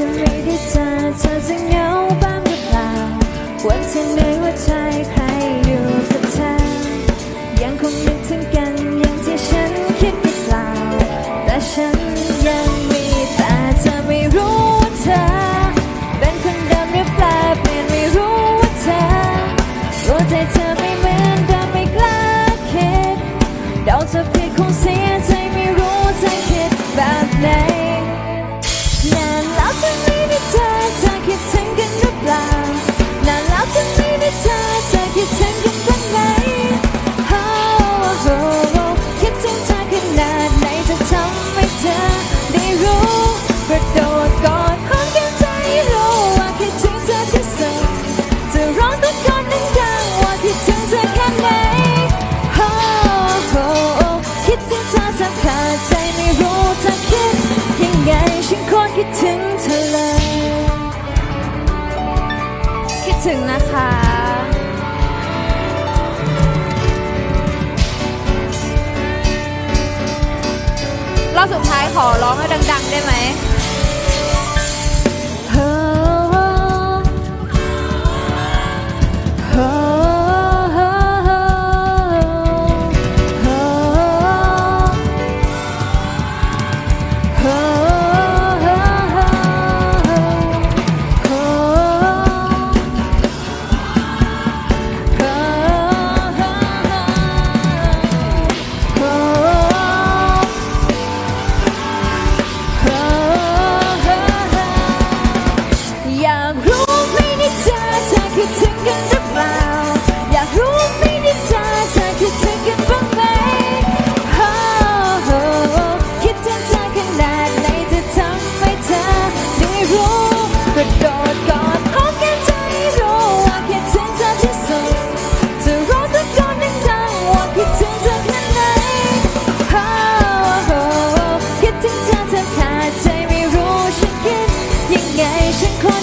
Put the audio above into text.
จะไม่ได้เจอเธอจะเหงาบ้างหรือเปล่าวันที่เหนื่อยหัวใจใครอยู่กับเธอ ยังคงนึกถึงกันอย่างที่ฉันคิดหรือเปล่าแต่ฉันยังมีแต่เธอไม่รู้ว่าเธอ เป็นคนเดิมหรือเปล่าเปลี่ยนไม่รู้ว่าเธอรู้ใจเธอไม่เหมือนเดิมไม่กล้าคิดเดาเธอผิดคงสี ระโดดกอดคนกันใจรู้ว่าคิดถึงเธอที่สุดจะร้องตะโกนดังๆว่าคิดถึงเธอแค่ไหนโอ้โหคิดถึงเธอแทบขาดใจไม่รู้จะคิดยังไงฉันโคตรคิดถึงเธอเลย คิดถึงนะคะรอบสุดท้ายขอร้องให้ดัง ๆ ได้ไหม กันหรือเปล่า อยากรู้ไม่ได้จ้าเธอคิดถึงกันบ้งไหม oh, คิดถึงเธอขนาดไหนจะทำให้เธอได้รู้กระโดดกอดอกกันจรู้ว่าคิถึงเธอที่สุดจะร้องตะโกนดังๆว่าคิดถึงเธอแค่ไหน oh, คิดถึงเธอเธอขาดใจไม่รู้ฉันคิดยังไงฉันคง